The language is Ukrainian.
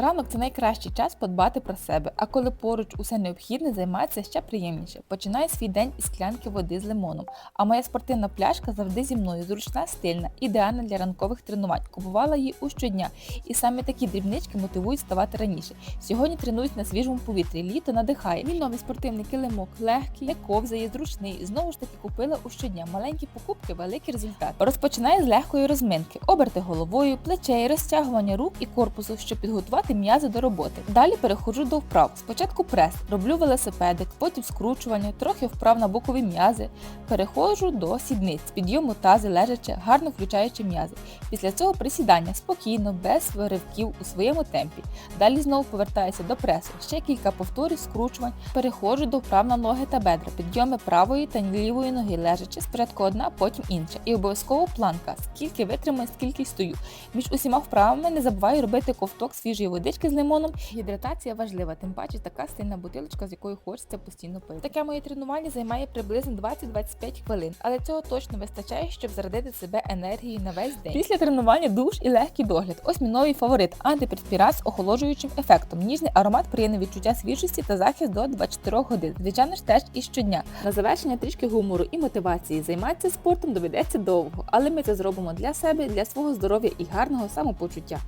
Ранок це найкращий час подбати про себе, а коли поруч усе необхідне, займатися ще приємніше. Починаю свій день із склянки води з лимоном. А моя спортивна пляшка завжди зі мною зручна, стильна, ідеальна для ранкових тренувань. Купувала її у щодня. І саме такі дрібнички мотивують ставати раніше. Сьогодні тренуюсь на свіжому повітрі. Літо надихає. Мій новий спортивний килимок легкий, не ковзає, зручний. Знову ж таки купила у щодня. Маленькі покупки, великий результат. Розпочинаю з легкої розминки, оберти головою, плечей, розтягування рук і корпусу, щоб підготувати м'язи до роботи. Далі переходжу до вправ. Спочатку прес, роблю велосипедик, потім скручування, трохи вправ на бокові м'язи. Переходжу до сідниць, підйому тази лежачи, гарно включаючи м'язи. Після цього присідання спокійно, без ривків у своєму темпі. Далі знову повертаюся до пресу. Ще кілька повторів скручувань. Переходжу до вправ на ноги та бедра, підйоми правої та лівої ноги лежачи. Спочатку одна, потім інша. І обов'язково планка. Скільки витримаю, скільки стою. Між усіма вправами не забуваю робити ковток свіжої водички з лимоном. Гідратація важлива, тим паче така стильна бутилочка, з якої хочеться постійно пити. Таке моє тренування займає приблизно 20-25 хвилин, але цього точно вистачає, щоб зарядити себе енергією на весь день. Після тренування душ і легкий догляд. Ось мій новий фаворит антиперспірант з охолоджуючим ефектом. Ніжний аромат приємне відчуття свіжості та захист до 24 годин. Звичайно ж теж і щодня. На завершення трішки гумору і мотивації. Займатися спортом доведеться довго, але ми це зробимо для себе, для свого здоров'я і гарного самопочуття.